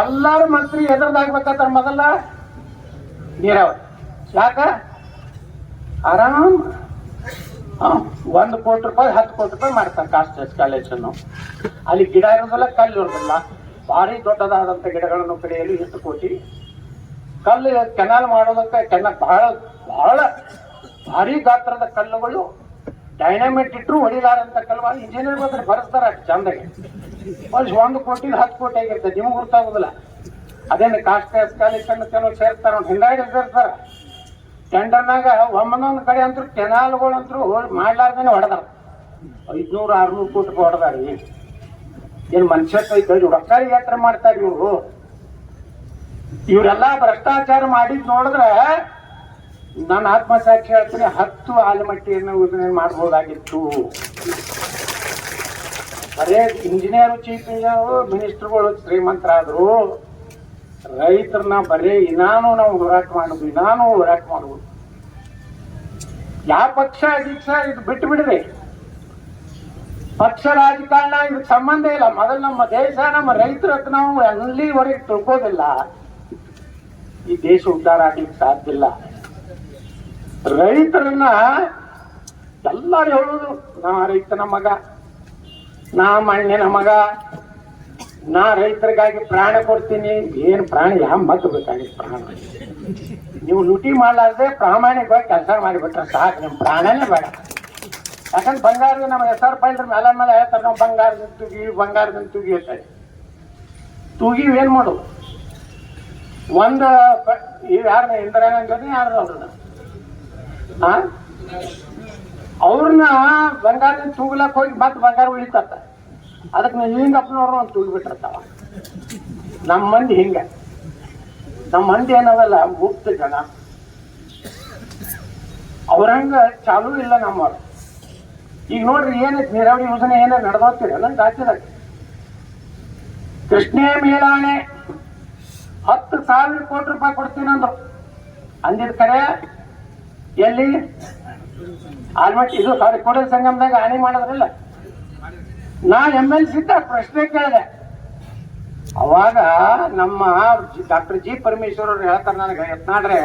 ಎಲ್ಲಾರು ಮಂತ್ರಿ ಎದುರ್ದಾಗ್ಬೇಕಾದ್ರ ಮೊದಲ? ನೀರಾವರಿ. ಯಾಕ? ಆರಾಮ್? ಒಂದು ಕೋಟಿ ರೂಪಾಯಿ, ಹತ್ತು ಕೋಟಿ ರೂಪಾಯಿ ಮಾಡ್ತಾರೆ ಕಾಸ್ಟ್ ಎಸ್ಕಾಲೇಷನ್ ಅಲ್ಲಿ ಗಿಡ ಇರೋದಿಲ್ಲ ಕಲ್ಲು ಇರೋದಿಲ್ಲ ಭಾರಿ ದೊಡ್ಡದಾದಂಥ ಗಿಡಗಳನ್ನು ಕಡಿಯಲು ಎಷ್ಟು ಕೋಟಿ? ಕಲ್ಲು ಕೆನಾಲ್ ಮಾಡೋದಕ್ಕೆ ಕೆನ ಬಹಳ ಬಹಳ ಭಾರಿ ಗಾತ್ರದ ಕಲ್ಲುಗಳು. ಡೈನಾಮಿಟ್ ಇಟ್ಟರು ಹೊಡಿಲಾರಂತ ಕಲ್ಲು ಇಂಜಿನಿಯರ್ ಬಂದ್ರೆ ಬರೆಸ್ತಾರೆ ಚಂದಾಗಿ. ಒಂದು ಒಂದು ಕೋಟಿ ಹತ್ತು ಕೋಟಿ ಆಗಿರ್ತದೆ ನಿಮ್ಗೆ ಗೊತ್ತಾಗೋದಿಲ್ಲ ಅದೇನು ಕಾಸ್ಟ್ ಕಣ್ಣು ಕೆಲವು ಸೇರ್ತಾರ ಹಿಂಗಾಗಿ ಸೇರ್ತಾರ. ಟೆಂಡರ್ನಾಗ ಒಮ್ಮನೊಂದು ಕಡೆ ಅಂತೂ ಕೆನಾಲ್ಗಳಂತೂ ಮಾಡ್ಲಾರ್ದೇನೆ ಹೊಡೆದಾರ. ಐದ್ನೂರು, ಆರ್ನೂರು ಕೋಟಿ ಹೊಡೆದಾರ. ಏನು ಕೈ ಕೈ ರೊಕ್ಕಾರಿ ಯಾತ್ರೆ ಮಾಡ್ತಾರೆ ಇವರು. ಇವರೆಲ್ಲ ಭ್ರಷ್ಟಾಚಾರ ಮಾಡಿದ್ ನೋಡಿದ್ರೆ ನನ್ನ ಆತ್ಮಸಾಕ್ಷಿ ಹೇಳ್ತೀನಿ, ಹತ್ತು ಆಲಮಟ್ಟಿಯನ್ನು ಮಾಡಬಹುದಾಗಿತ್ತು ಬರೇ ಇಂಜಿನಿಯರ್ ಚೀಫ್ ಇಂಜಿನಿಯರ್ ಮಿನಿಸ್ಟರ್ಗಳು ಶ್ರೀಮಂತರಾದ್ರು ರೈತರನ್ನ ಬರೀ ಇನಾನು ನಾವು ಹೋರಾಟ ಮಾಡುದು, ಇನಾನು ಹೋರಾಟ ಮಾಡುದು. ಯಾವ ಪಕ್ಷ ಅಧ್ಯಕ್ಷ ಇದು ಬಿಟ್ಟು ಬಿಡ್ರಿ. ಪಕ್ಷ ರಾಜಕಾರಣ ಇದಕ್ಕೆ ಸಂಬಂಧ ಇಲ್ಲ. ಮೊದಲು ನಮ್ಮ ದೇಶ, ನಮ್ಮ ರೈತರ ಹತ್ರ ನಾವು ಅಲ್ಲಿವರೆಗೆ ತಿಳ್ಕೋದಿಲ್ಲ. ಈ ದೇಶ ಉದ್ಧಾರ ಆಗ್ಲಿಕ್ಕೆ ಸಾಧ್ಯ ಇಲ್ಲ. ರೈತರನ್ನ ಎಲ್ಲರೂ ಹೇಳುದು, ನಾ ರೈತನ ಮಗ. ನಾ ಮಣ್ಣಿನ ಮಗ. ನಾ ರೈತರಿಗಾಗಿ ಪ್ರಾಣ ಕೊಡ್ತೀನಿ. ಏನು ಪ್ರಾಣ ಯಾವ ಮದ್ದು ಬೇಕಾಗಿತ್ತು ಪ್ರಾಣ? ನೀವು ಲೂಟಿ ಮಾಡಲಾರ್ದೆ ಪ್ರಾಮಾಣಿಕವಾಗಿ ಕೆಲಸ ಮಾಡಿಬಿಟ್ರೆ ಸಾಕು ನಿಮ್ಮ ಪ್ರಾಣನೇ ಬೇಡ. ಯಾಕಂದ್ರೆ ಬಂಗಾರದ ನಮ್ಮ ಹೆಸರು ಪೈಲ್ರ ಮೇಲೆ ಮೇಲೆ ಹೇಳ್ತಾರೆ, ನಾವು ಬಂಗಾರದಿಂದ ತುಗಿ ಬಂಗಾರದಿಂದ ತುಗಿ ಹೇಳ್ತಾರೆ ತುಗಿ ಏನು ಮಾಡು? ಒಂದು ಯಾರನ್ನ ಇಂದಿರಾ ಗಾಂಧಿ ಯಾರು ಅವ್ರನ್ನ? ಅವ್ರನ್ನ ಬಂಗಾರದಿಂದ ತೂಗ್ಲಕ್ಕೆ ಹೋಗಿ ಮತ್ತೆ ಬಂಗಾರ ಉಳಿತತ್ತ ಅದಕ್ಕೆ ನೀವು ಹಿಂಗಪ್ಪನವ್ರು ಅಂತ ತೂಗಿಬಿಟ್ಟಿರ್ತಾವ ನಮ್ಮ ಮಂದಿ ಹಿಂಗೆ. ನಮ್ಮ ಮಂದಿ ಏನವಲ್ಲ ಮುಕ್ತ ಜನ. ಅವ್ರಂಗ ಚಾಲೂ ಇಲ್ಲ ನಮ್ಮವ್ರು. ಈಗ ನೋಡ್ರಿ ಏನೈತಿ ನೀರಾವರಿ ಯೋಜನೆ ಏನೇ ನಡೆದೋಗ್ತೀರಿ ನನ್ನ ರಾಜ್ಯದಾಗ ಕೃಷ್ಣೇ ಮೇಲಾಣೆ ಹತ್ತು ಸಾವಿರ ಕೋಟಿ ರೂಪಾಯಿ ಕೊಡ್ತೀನಿ ಅಂದ್ರು. ಅಂದಿದ್ ಕರೆ, ಎಲ್ಲಿ? ಆಲ್ಮಟ್ಟಿ ಇದು, ಸಾರಿ ಕೋಟೆ ಸಂಗಮದಾಗ ಹಾನಿ ಮಾಡಿದ್ರಲ್ಲ. ನಾ ಎಂ ಎಲ್ ಸಿದ್ದ ಪ್ರಶ್ನೆ ಕೇಳಿದೆ. ಅವಾಗ ನಮ್ಮ ಡಾಕ್ಟರ್ ಜಿ ಪರಮೇಶ್ವರ್ ಅವ್ರು ಹೇಳ್ತಾರೆ ನನಗೆ ಯತ್ನಾಡ್ರೆ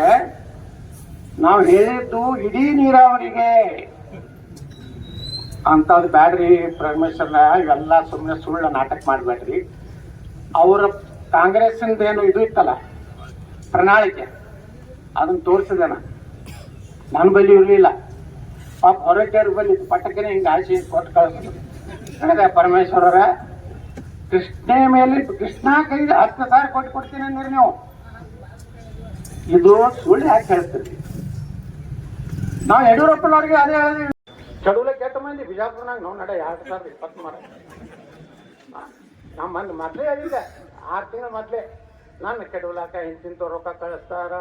ನಾವು ಹೇಳಿದ್ದು ಇಡೀ ನೀರಾವರಿಗೆ. ಅಂತದ್ ಬ್ಯಾಡ್ರಿ ಪರಮೇಶ್ವರ್ನ, ಇವೆಲ್ಲ ಸುಮ್ಮನೆ ಸುಳ್ಳು ನಾಟಕ ಮಾಡ್ಬೇಡ್ರಿ. ಅವರ ಕಾಂಗ್ರೆಸ್ಸಿಂದ ಏನು ಇದು ಇತ್ತಲ್ಲ, ಪ್ರಣಾಳಿಕೆ. ಅದನ್ನ ತೋರಿಸಿದೆ ನಾನು. ಬಳಿ ಇರಲಿಲ್ಲ. ಪಾಪ ಹೊರಟೇರ್ ಬಳಿ ಪಟ್ಟಕ್ಕನೆ ಹಿಂಗೆ ಆಶೆ ಕೊಟ್ಟು ಕಳಿಸಿದ್ರು. ನನಗೆ ಪರಮೇಶ್ವರರ ಕೃಷ್ಣ ಮೇಲೆ ಕೃಷ್ಣ ಕೈಗೆ ಹತ್ತು ಸಾವಿರ ಕೊಟ್ಟು ಕೊಡ್ತೀನಿ ಅಂದ್ರೆ ನೀವು. ಇದು ಸುಳ್ಳು ಯಾಕೆ ಹೇಳ್ತೀರಿ? ನಾವು ಯಡಿಯೂರಪ್ಪನವ್ರಿಗೆ ಅದೇ ಹೇಳಿದ್ವಿ. ಚಡುಲ ಕೆಟ್ಟ ಮಂದಿ ಬಿಜಾಪುರನಾಗ ನಾವು ನಡ ಎರಡು ಸಾವಿರದ ಇಪ್ಪತ್ತು ಮಾರ. ನಮ್ಮ ಮಂದಿ ಮೊದಲೇ ಹೇಳಿದ್ದೆ ಆರು ತಿಂಗಳ ಮೊದಲೇ. ನನ್ನ ಕೆಡವಲಾಕ ಇಂತಿಂತ ರೊಕ್ಕ ಕಳಿಸ್ತಾರ.